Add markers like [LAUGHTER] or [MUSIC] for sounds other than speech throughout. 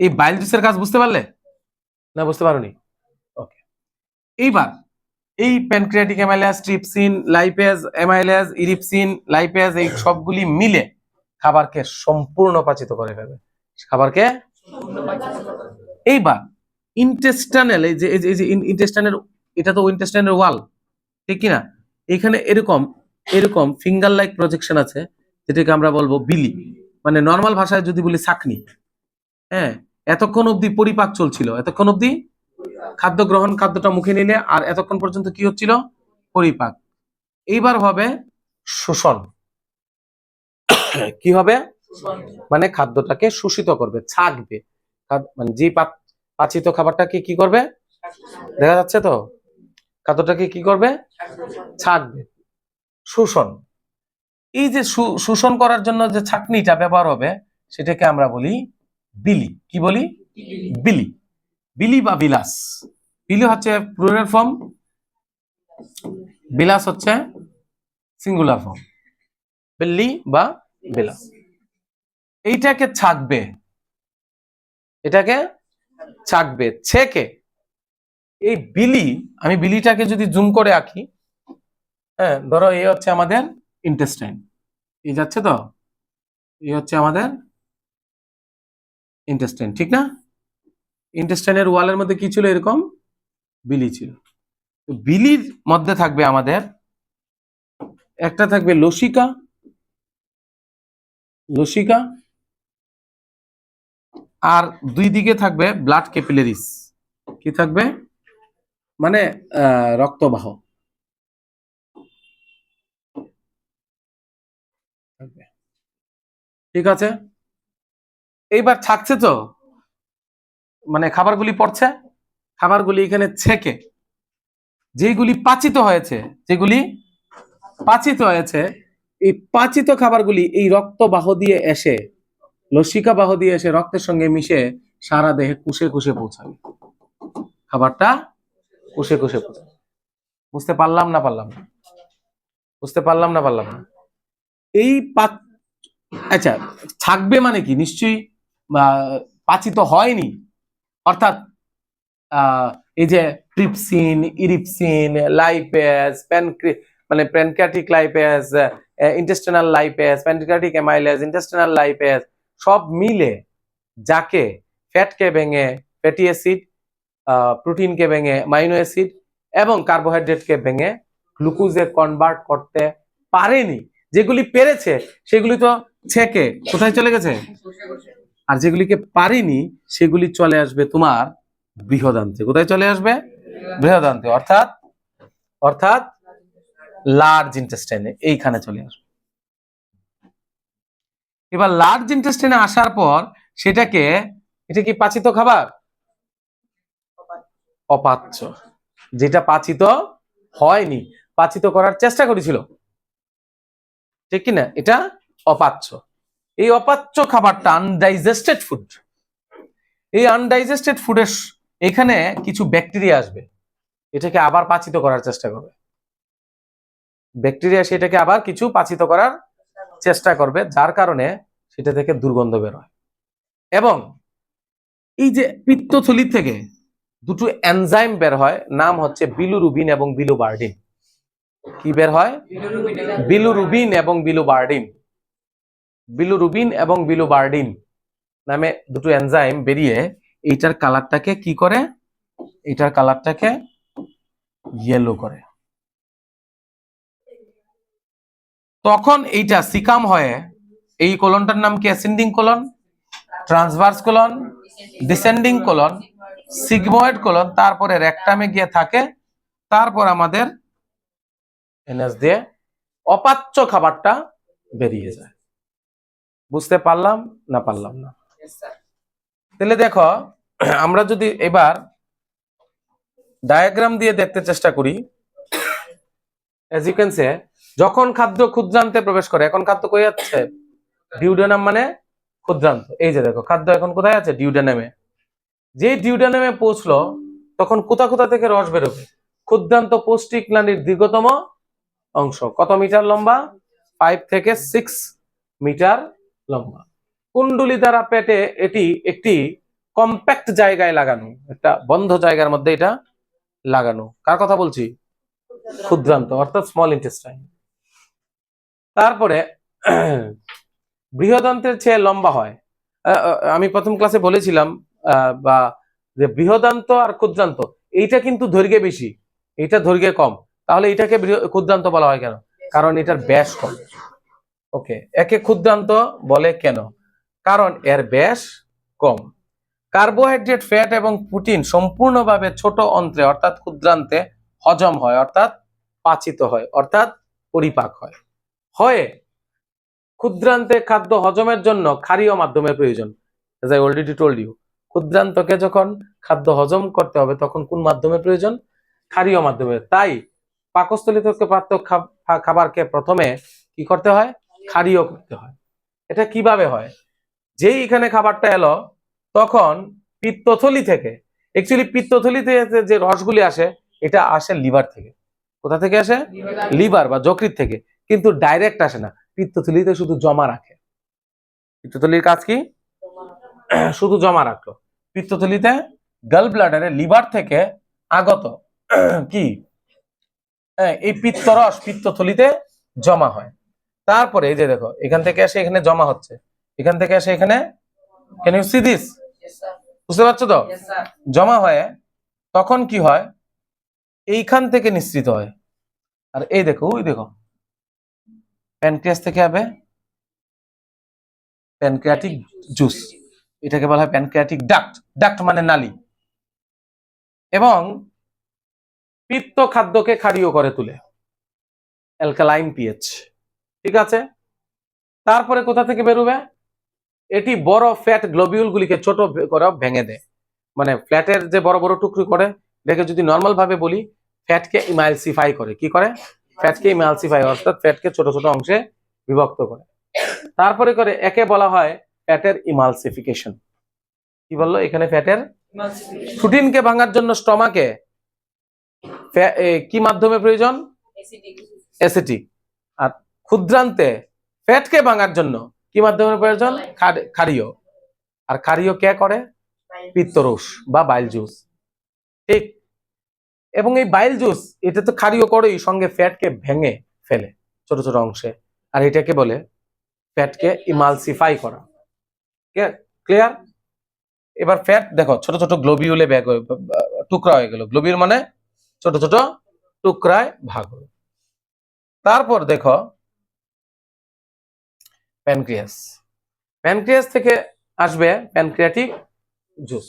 এই বাইল জুসের কাজ বুঝতে পারলে? না বুঝতে পারোনি। ওকে এইবার এই pancreatic amylase trypsin lipase amylase erepsin lipase এই সবগুলি মিলে খাবারকে সম্পূর্ণ পাচিত করে ফেলবে খাবারকে? এইবার ইন্টেস্টাইনাল এই যে এই যে- এই যে ইন্টেস্টাইনের এটা তো ইন্টেস্টাইনের ওয়াল ঠিক কি না এখানে এরকম এরকম ফিঙ্গার লাইক প্রজেকশন আছে যেটাকে আমরা বলব বিলি মানে নর্মাল ভাষায় যদি বলি চাকনি। হ্যাঁ? এতক্ষণ অবধি পরিপাক চলছিল, এতক্ষণ অবধি খাদ্য গ্রহণ খাদ্যটা মুখে নিলে আর এতক্ষণ পর্যন্ত কি হচ্ছিল? পরিপাক। এইবার হবে শোষণ। কি হবে? মানে খাদ্যটাকে শোষিত করবে, ছাকবে। মানে যে পাচিত খাবারটাকে কি করবে? দেখা যাচ্ছে তো? খাদ্যটাকে কি করবে? ছাকবে। শোষণ। এই যে শোষণ করার জন্য যে ছাকনিটা ব্যবহার হবে, সেটাকে আমরা বলি বিলি। কি বলি? বিলি। বিলি বা বিলাস। বিলি হচ্ছে প্লুরাল ফর্ম বিলাস হচ্ছে সিঙ্গুলার ফর্ম বিল্লি বা বিলাস। এইটাকে ছাকবে। এটাকে ছাকবে। ছেকে। এই বিলি, আমি বিলিটাকে যদি জুম করে আঁকি হ্যাঁ ধরো এই হচ্ছে আমাদের ইন্টেস্টাইন এই যাচ্ছে তো? এই হচ্ছে আমাদের ইন্টেস্টাইন ঠিক না? ইন্টেস্টাইনের ওয়ালের মধ্যে কি ছিল এরকম? বিলি ছিল। বিলির মধ্যে থাকবে আমাদের, একটা থাকবে লসিকা লসিকা, আর দুই দিকে থাকবে ব্লাড ক্যাপিলারিস কি থাকবে? মানে রক্তবাহ। ঠিক আছে? এইবার থাকছে তো? মানে খাবারগুলি পড়ছে, খাবারগুলি এখানে ছেকে। যেগুলি পাচিত হয়েছে, যেগুলি পাচিত হয়েছে, এই পাচিত খাবারগুলি এই রক্ত বাহ দিয়ে এসে লসিকা বাহ দিয়ে এসে রক্তের সঙ্গে মিশে সারা দেহে কুষে কুষে পৌঁছাবে। খাবারটা কুষে কুষে পৌঁছাবে। বুঝতে পারলাম না পারলাম না? বুঝতে পারলাম না পারলাম না? এই আচ্ছা থাকবে মানে কি? নিশ্চয়ই পাচিত হয়নি। অর্থাৎ এই যে ট্রিপসিন ইরিপসিন লাইপেজ প্যানক্রি মানে pancreatic lipase intestinal lipase pancreatic amylase intestinal lipase সব মিলে যাকে ফ্যাটকে ভেঙে ফ্যাটি অ্যাসিড প্রোটিনকে ভেঙে মাইনো অ্যাসিড এবং কার্বোহাইড্রেটকে ভেঙে গ্লুকোজে কনভার্ট করতে পারেনি। যেগুলি পেরেছে, সেগুলি তো ছেকে। কোথায় চলে গেছে? আর যেগুলিকে পারিনি, সেগুলি চলে আসবে তোমার বৃহদান্তে। কোথায় চলে আসবে? বৃহদান্তে, অর্থাৎ অর্থাৎ লার্জ ইন্টেস্টাইনে এইখানে চলে আসবে। এবার লার্জ ইন্টেস্টাইনে আসার পর সেটাকে, এটা কি পাচিত খাবার? অপাচ্য। যেটা পাচিত হয়নি, পাচিত করার চেষ্টা করেছিল। ঠিক কিনা? এটা অপাচ্য। এই অপাচ্য খাবারটা আনডাইজেস্টেড ফুড এই আনডাইজেস্টেড ফুডের এখানে কিছু ব্যাকটেরিয়া আসবে। এটাকে আবার পাচিত করার চেষ্টা করবে। ব্যাকটেরিয়া সেটাকে আবার কিছু পাচিত করার চেষ্টা করবে যার কারণে সেটা থেকে দুর্গন্ধ বের হয়। এবং এই যে পিত্তথলি থেকে দুটো এনজাইম বের হয় নাম হচ্ছে বিলুরুবিন এবং বিলুবার্ডিন কি বের হয়? বিলুরুবিন এবং বিলুবার্ডিন বিলুরুবিন এবং বিলুবার্ডিন নামে দুটো এনজাইম বেরিয়ে এইটার কালারটাকে কি করে? এইটার কালারটাকে ইয়েলো করে। তখন এইটা সিকাম হয়ে, এই কোলনটার নাম কি? Ascending colon transverse colon descending colon sigmoid colon তারপরে রেকটামে গিয়ে থাকে, তারপর আমাদের এনএস দিয়ে অপাচ্য খাবারটা বেরিয়ে যায়। বুঝতে পারলাম না পারলাম? না তাহলে দেখো আমরা যদি এবার ডায়াগ্রাম দিয়ে দেখতে চেষ্টা করি এজ ইউ ক্যান সে যখন খাদ্য ক্ষুদ্রান্তে প্রবেশ করে এখন খাদ্য কই যাচ্ছে? ডিউডেনাম মানে ক্ষুদ্রান্ত। এই যে দেখো খাদ্য এখন কোথায় আছে? ডিউডেনামে যে ডিউডেনামে পৌঁছলো তখন কোথা কোথা থেকে রস বেরোবে? ক্ষুদ্রান্ত পৌষ্টিক নালীর দীর্ঘতম অংশ। কত মিটার লম্বা? ফাইভ থেকে সিক্স মিটার লম্বা। কুণ্ডলি দ্বারা পেটে এটি একটি কম্প্যাক্ট জায়গায় লাগানো, একটা বন্ধ জায়গার মধ্যে এটা লাগানো। কার কথা বলছি? ক্ষুদ্রান্ত, অর্থাৎ স্মল ইন্টেস্টাইন তারপরে [CLEARS THROAT] বৃহদান্তের চেয়ে লম্বা হয়। আমি প্রথম ক্লাসে বলেছিলাম বা যে বৃহদান্ত আর ক্ষুদ্রান্ত, এইটা কিন্তু দৈর্ঘ্যে বেশি, এইটা দৈর্ঘ্যে কম। তাহলে এটাকে ক্ষুদ্রান্ত বলা হয় কেন? কারণ এটার ব্যাস কম। ওকে, একে ক্ষুদ্রান্ত বলে কেন? কারণ এর ব্যাস কম। কার্বোহাইড্রেট ফ্যাট এবং প্রোটিন সম্পূর্ণভাবে ছোট অন্ত্রে, অর্থাৎ ক্ষুদ্রান্তে হজম হয়, অর্থাৎ পাচিত হয়, অর্থাৎ পরিপাক হয়। হয়ে, ক্ষুদ্রান্তে খাদ্য হজমের জন্য ক্ষারীয় মাধ্যমের প্রয়োজন। As I already told you ক্ষুদ্রান্তকে যখন খাদ্য হজম করতে হবে, তখন কোন মাধ্যমের প্রয়োজন? ক্ষারীয় মাধ্যমে। তাই পাকস্থলী থেকে প্রাপ্ত খাবারকে প্রথমে কি করতে হয়? ক্ষারীয় করতে হয়। এটা কীভাবে হয়? যেই এখানে খাবারটা এলো তখন পিত্তথলি থেকে অ্যাকচুয়ালি পিত্তথলিতে যে রসগুলি আসে এটা আসে লিভার থেকে। কোথা থেকে আসে? লিভার। বা যকৃত থেকে। কিন্তু ডাইরেক্ট আসে না। পিত্তথলিতে শুধু জমা রাখে। পিত্তথলির কাজ কি? শুধু জমা রাখল। পিত্তথলিতে গাল ব্লাডারে লিভার থেকে আগত কি? হ্যাঁ, এই পিত্তরস পিত্তথলিতে জমা হয়। তারপরে এই যে দেখো এখান থেকে এসে এখানে জমা হচ্ছে। এখান থেকে এসে এখানে ক্যান ইউ সি দিস বুঝতে পারছ তো? জমা হয়ে তখন কি হয়? এইখান থেকে নিঃসৃত হয়। আর এই দেখো ওই দেখো। প্যানক্রিয়াস থেকে হবে প্যানক্রিয়াটিক জুস এটাকে বলা হয় প্যানক্রিয়াটিক ডাক্ট ডাক্ট মানে নালী। এবং পিত্ত খাদ্যকে ক্ষারীয় করে তুলে। অ্যালকালাইন পিএইচ ঠিক আছে? তারপরে কোথা থেকে বেরোবে? এটি বড় ফ্যাট গ্লোবিউল গুলিকে ছোট করে ভেঙে দেয়। মানে ফ্ল্যাটের যে বড় বড় টুকরো করে এটাকে যদি নর্মাল ভাবে বলি ফ্যাটকে ইমালসিফাই করে। কি করে? ফ্যাটকে ইমালসিফাই অর্থাৎ ফ্যাটকে ছোট ছোট অংশে বিভক্ত করে। তারপরে করে একে বলা হয় ফ্যাটের ইমালসিফিকেশন কি বলল এখানে ফ্যাটের প্রোটিনকে ভাঙার জন্য স্টমাকে কি মাধ্যমে প্রয়োজন? অ্যাসিটিক ক্ষুদ্রান্তে ফ্যাটকে ভাঙার জন্য কি মাধ্যমে প্রয়োজন? ক্ষারীয় আর ক্ষারীয় কে করে? পিত্তরস বা বাইল জুস। ঠিক। এবং এই বাইল জুস এটা তো ক্ষারীয় করেই সঙ্গে ফ্যাটকে ভেঙে ফেলে ছোট ছোট অংশে। আর এটাকে বলে ফ্যাটকে ইমালসিফাই করা। ক্লিয়ার? এবার ফ্যাট দেখো ছোট ছোট গ্লোবিউলে ব্যাগ হয়ে টুকরা হয়ে গেল। গ্লোবিউল মানে ছোট ছোট টুকরায় ভাগ হলো। তারপর দেখো প্যানক্রিয়াস। প্যানক্রিয়াস থেকে আসবে প্যানক্রিয়াটিক জুস।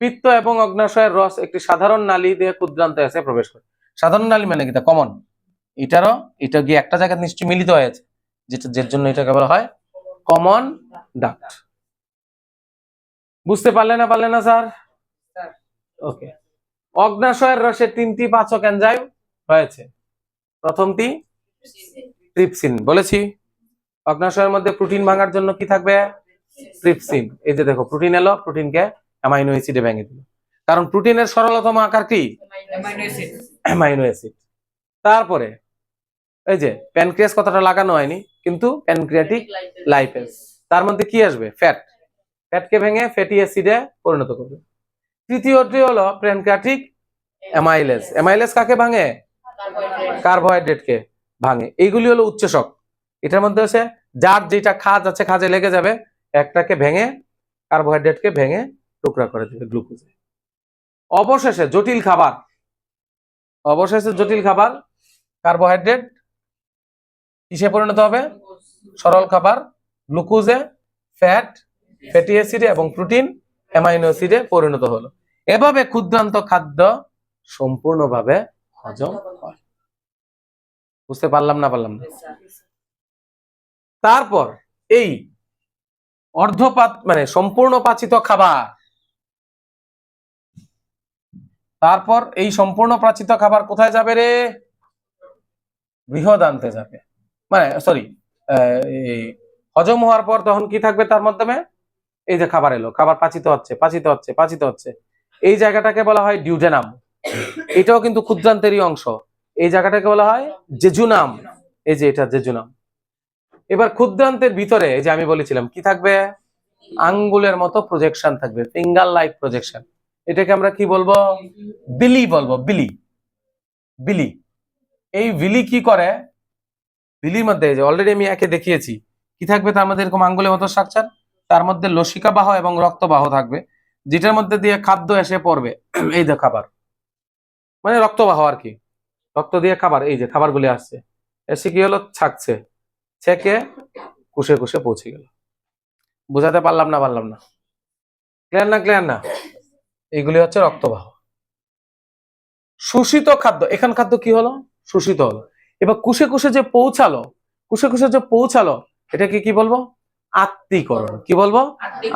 পিত্ত এবং অগ্নাশয়ের রস একটি সাধারণ নালী দিয়ে ক্ষুদ্রান্ত এসে প্রবেশ করে। সাধারণ নালী মানে কি? কমন এটারও এটা গিয়ে একটা জায়গায় নিশ্চয়ই মিলিত হয়েছে যেটা যের জন্য এটাকে বলা হয় কমন ডাক্ট বুঝতে পারলে না পারলে না স্যার? ওকে অগ্নাশয়ের রসে তিনটি পাচক এনজাইম রয়েছে। প্রথমটি ট্রিপসিন। বলেছি। অগ্নাশয়ের মধ্যে প্রোটিন ভাঙার জন্য কি থাকবে? ট্রিপসিন। এই যে দেখো প্রোটিন এলো প্রোটিনকে অ্যামাইনো অ্যাসিডে ভেঙে দিল। কারণ প্রোটিনের সরলতম আকার কি? Amino acid. তারপরে এই যে প্যানক্রিয়াস কথাটা লাগানো হয়নি কিন্তু প্যানক্রিয়াটিক লাইপেজ। তার মধ্যে কি আসবে? ফ্যাট। ফ্যাটকে ভেঙে ফ্যাটি অ্যাসিডে পরিণত করবে। তৃতীয়টি হলো প্যানক্রিয়াটিক অ্যামাইলেস অ্যামাইলেস কাকে ভাঙে? কার্বোহাইড্রেটকে ভাঙে। এইগুলি হলো উচ্চশক। এটার মধ্যে হচ্ছে, যার যেটা খাজ আছে খাজে লেগে যাবে, একটাকে ভেঙে, কার্বোহাইড্রেটকে ভেঙে টুকরা করে দেবে গ্লুকোজে। অবশেষে জটিল খাবার, অবশেষে জটিল খাবার, কার্বোহাইড্রেট কিসে পরিণত হবে? সরল খাবার, গ্লুকোজে, ফ্যাট, ফ্যাটি অ্যাসিডে এবং প্রোটিন, অ্যামাইনো অ্যাসিডে পরিণত হলো। এভাবে ক্ষুদ্রান্ত খাদ্য সম্পূর্ণভাবে হজম হয়। বুঝতে পারলাম না পারলাম না? তারপর এই অর্ধপাত মানে সম্পূর্ণ পাচিত খাবার। তারপর এই সম্পূর্ণ পাচিত খাবার কোথায় যাবে রে? বৃহদান্তে যাবে। মানে সরি হজম হওয়ার পর তখন কি থাকবে তার মাধ্যমে? এই যে খাবার এলো, খাবার পাচিত হচ্ছে পাচিত হচ্ছে পাচিত হচ্ছে। এই জায়গাটাকে বলা হয় ডিউডেনাম। এটাও কিন্তু ক্ষুদ্রান্তেরই অংশ। এই জায়গাটাকে বলা হয় জেজুনাম। এই যে এটা জেজুনাম। এবার ক্ষুদ্রান্তের ভিতরে যে আমি বলেছিলাম, কি থাকবে? আঙ্গুলের মতো প্রজেকশন থাকবে ফিঙ্গার লাইক প্রজেকশন এটাকে আমরা কি বলব? বিলি বলব, বিলি। বিলি। এই বিলি কি করে? বিলির মধ্যে যে অলরেডি আমি একে দেখিয়েছি, কি থাকবে? তার মধ্যে এরকম আঙ্গুলের মতো স্ট্রাকচার তার মধ্যে লসিকা বাহ এবং রক্তবাহ থাকবে, যেটার মধ্যে দিয়ে খাদ্য এসে পড়বে। [CLEARS THROAT] এই যে খাবার। মানে রক্তবাহ আর কি। রক্ত দিয়ে খাবার, এই যে খাবারগুলি আসছে। এসে কি হলো? ছাকছে ছেকে কুষে কুষে পৌঁছে গেল। বুঝাতে পারলাম না পারলাম না। ক্লিয়ার না ক্লিয়ার না? এইগুলি হচ্ছে রক্তবাহ। শোষিত খাদ্য এখান খাদ্য কি হলো? শোষিত হলো। এবার কুষে কুষে যে পৌঁছালো কুষে কুষে যে পৌঁছালো এটাকে কি বলব? আত্মীকরণ কি বলব?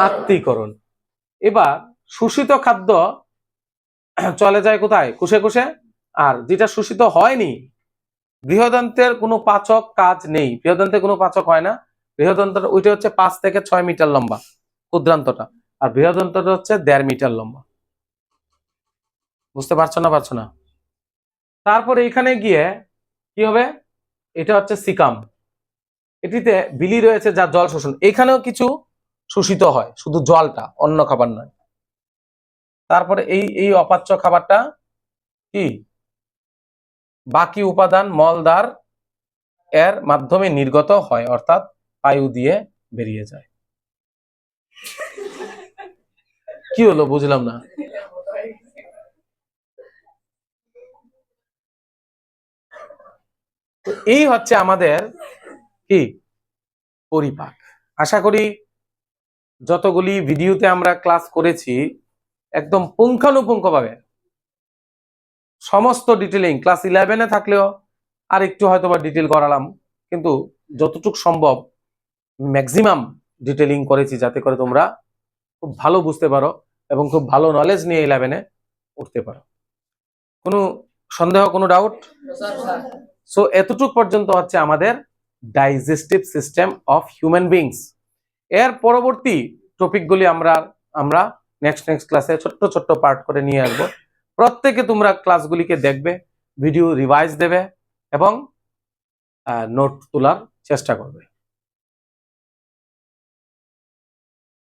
আত্মীকরণ এবার শোষিত খাদ্য চলে যায় কোথায়? কুষে কুষে আর যেটা শোষিত হয়নি বৃহদন্তের কোনো পাচক কাজ নেই। বৃহদন্তের কোনো পাচক হয় না। বৃহদন্ত ওইটা হচ্ছে পাঁচ থেকে ছয় মিটার লম্বা ক্ষুদ্রান্তটা। আর বৃহদন্তটা হচ্ছে দেড় মিটার লম্বা। বুঝতে পারছ না পারছ না? তারপরে এখানে গিয়ে কি হবে? এটা হচ্ছে সিকাম। এটিতে বিলি রয়েছে যা জল শোষণ। এখানেও কিছু শোষিত হয়, শুধু জলটা, অন্য খাবার নয়। তারপরে এই এই অপাচ্য খাবারটা কি? বাকি উপাদান মলদার এর মাধ্যমে নির্গত হয়, অর্থাৎ বায়ু দিয়ে বেরিয়ে যায়। কি হলো বুঝলাম না। এই হচ্ছে আমাদের কি পরিপাক। আশা করি যতগুলি ভিডিওতে আমরা ক্লাস করেছি, একদম পুঙ্খানুপুঙ্খভাবে সমস্ত ডিটেলিং ক্লাস ইলেভেনে থাকলেও আর একটু হয়তো বা ডিটেল করালাম। কিন্তু যতটুকু সম্ভব ম্যাক্সিমাম ডিটেলিং করেছি যাতে করে তোমরা খুব ভালো বুঝতে পারো এবং খুব ভালো নলেজ নিয়ে ইলেভেনে উঠতে পারো। কোনো সন্দেহ, কোনো ডাউট সো এতটুক পর্যন্ত হচ্ছে আমাদের digestive system of human beings এর পরবর্তী টপিকগুলি আমরা আমরা নেক্সট নেক্সট ক্লাসে ছোট্ট ছোট্ট পার্ট করে নিয়ে আসব। প্রত্যেকে তোমরা ক্লাসগুলিকে দেখবে ভিডিও রিভাইজ দেবে এবং নোট তোলার চেষ্টা করবে।